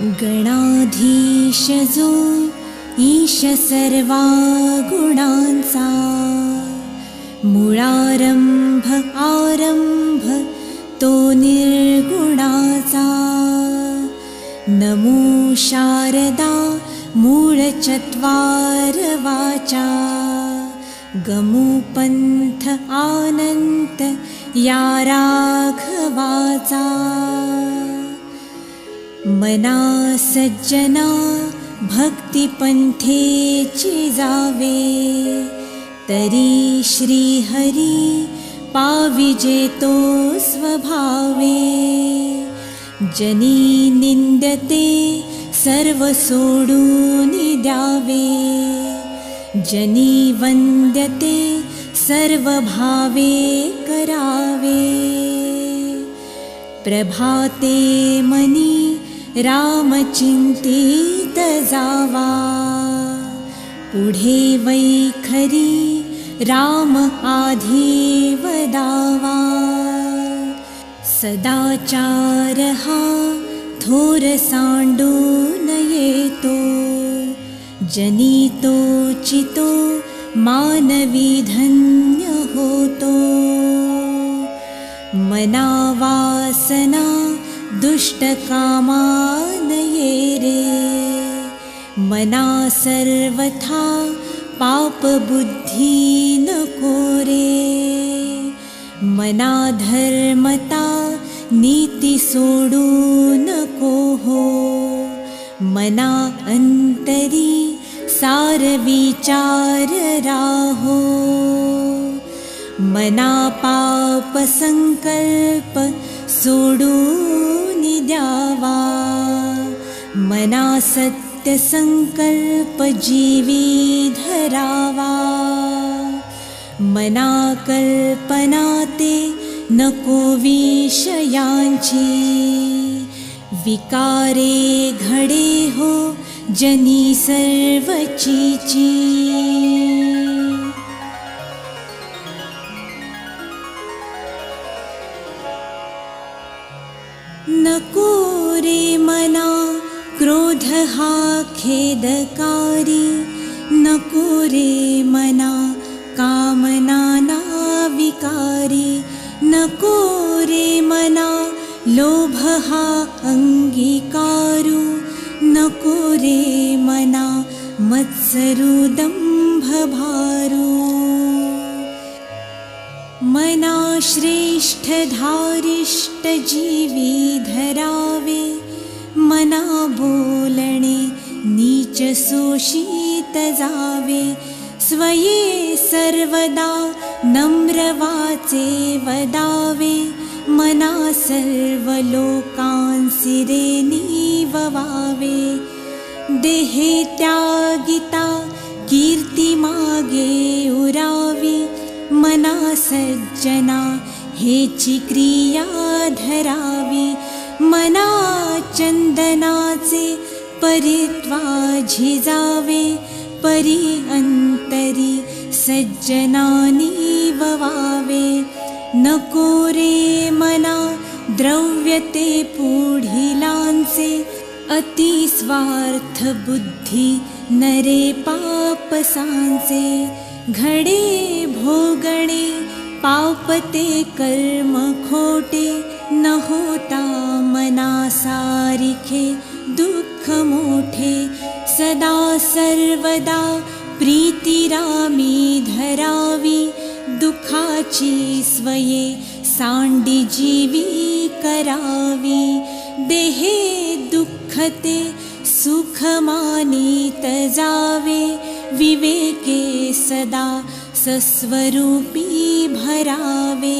गणाधीशजो ईश सर्वा गुणांसा आरंभ तो निर्गुणाचा नमो शारदा मूळचत्वार वाचा। गमुपन्थ राघवाचा मना सज्जना भक्तिपन्थे चिजावे। तरी श्रीहरि पाविजेतो स्वभावे। जनी निन्दते सर्वसोडूनि द्यावे जनी वन्द्यते सर्वभावे करावे। प्रभाते मनी रामचिन्तित जावा पुढे वैखरी राम आधीवदावा। सदाचारहा थोर सांडू नयेतो। जनितो चितो मानवी धन्य होतो। मनावासना दुष्टकामानये रे। मना सर्वथा पापबुद्धि न कोरे मना धर्मता नीतिसोडु न कोहो मना अन्तरी सारविचार राहो। मना पापसङ्कल्प सोडु निद्यावा मना सत्यसङ्कल्प जीवी धरावा मना कल्पनाते नको विषयांची। विकारे घडे हो जनी सर्वचीची नको रे मना क्रोध खेदकारी नको रे मना कामना विकारी नको रे मना लोभ अङ्गीकारु नको रे मना मत्सरुदम्भभारु मना श्रेष्ठधारिष्टजीवी धरावे मना बोलणे नीच सोषित जावे। स्वये सर्वदा नम्रवाचे वदावे मना सर्वलोकांसिरे नीववावे देहे त्यागिता कीर्तिमागे उरावी मना सज्जना हेची क्रिया धरावी मना चन्दनाचे परित्वा झिजावे परि अन्तरि सज्जनानि ववावे नको रे मना द्रव्यते पुढिलांसे अतिस्वार्थबुद्धि नरे पापसांसे भोगणे पापते कर्म खोटे न होता मना सारिखे दुःख मोठे सदा सर्वदा प्रीतिरामी धरावी दुःखाची स्वये सांडी जीवी करावी देहे दुःखते सुखमानीत जावे विवेके सदा सस्वरूपी भरावे